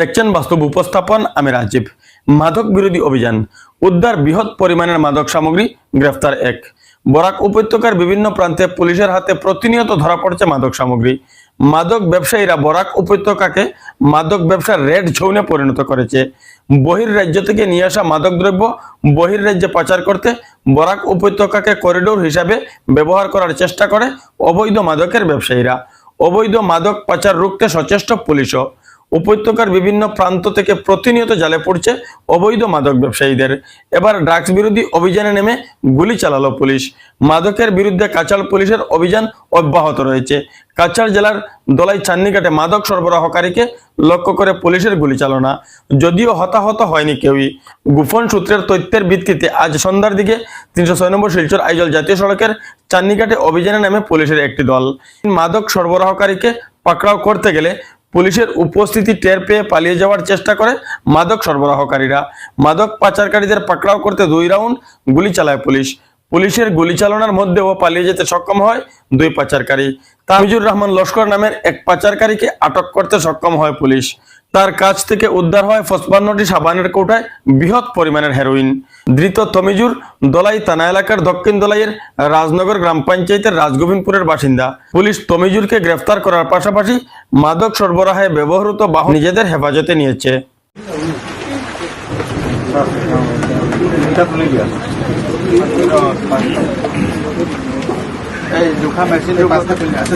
দেখছেন বাস্তব উপস্থাপন, আমি রাজীব। মাদক বিরোধী অভিযান। উদ্ধার বৃহৎ পরিমাণের মাদক সামগ্রী, গ্রেফতার এক। বরাক উপত্যকার বিভিন্ন প্রান্তে পুলিশের হাতে প্রতিনিয়ত ধরা পড়ছে মাদক সামগ্রী। মাদক ব্যবসায়ীরা বরাক উপত্যকাকে মাদক ব্যবসার রেড ঝৌনে পরিণত করেছে। বহির রাজ্য থেকে নিয়ে আসা মাদক দ্রব্য বহির রাজ্যে পাচার করতে বরাক উপত্যকাকে করিডোর হিসাবে ব্যবহার করার চেষ্টা করে অবৈধ মাদকের ব্যবসায়ীরা। অবৈধ মাদক পাচার রুখতে সচেষ্ট পুলিশও। উপত্যকার বিভিন্ন প্রান্ত থেকে প্রতিনিয়ত জালে পড়ছে অবৈধ মাদক ব্যবসায়ীদের। এবার ড্রাগস বিরোধী অভিযানে নেমে গুলি চালালো পুলিশ। মাদকের বিরুদ্ধে কাছাড় পুলিশের অভিযান অব্যাহত রয়েছে। কাছাড় জেলার দলাই চান্নিঘাটে মাদক সরবরাহকারীকে লক্ষ্য করে পুলিশের গুলি চালনা। যদিও হতাহত হয়নি কেউই। গোপন সূত্রের তথ্যের ভিত্তিতে আজ সন্ধ্যার দিকে তিনশো ছয় নম্বর শিলচর আইজল জাতীয় সড়কের চান্নিঘাটে অভিযানে নামে পুলিশের একটি দল। মাদক সরবরাহকারীকে পাকড়াও করতে গেলে পুলিশের উপস্থিতি টের পেয়ে পালিয়ে যাওয়ার চেষ্টা করে মাদক সরবরাহকারীরা। মাদক পাচারকারীদের পাকড়াও করতে দুই রাউন্ড গুলি চালায় পুলিশ। পুলিশের গুলি চালনার মধ্যেও পালিয়ে যেতে সক্ষম হয় দুই পাচারকারী। তামিজুর রহমান লস্কর নামের এক পাচারকারীকে আটক করতে সক্ষম হয় পুলিশ। তার কাছ থেকে উদ্ধার হয় পঁচপান্নটি সাবানের কৌটায় বৃহৎ পরিমাণের হেরোইন। ধৃত তমিজুর দলাই থানা এলাকার দক্ষিণ দলাইয়ের রাজনগর গ্রাম পঞ্চায়েতের রাজগোবিন্দপুরের বাসিন্দা। পুলিশ তমিজুরকে গ্রেফতার করার পাশাপাশি মাদক সরবরাহে ব্যবহৃত বাহন নিজেদের হেফাজতে নিয়েছে। এই জোখা মেশিন পাঁচটা খুলি আছে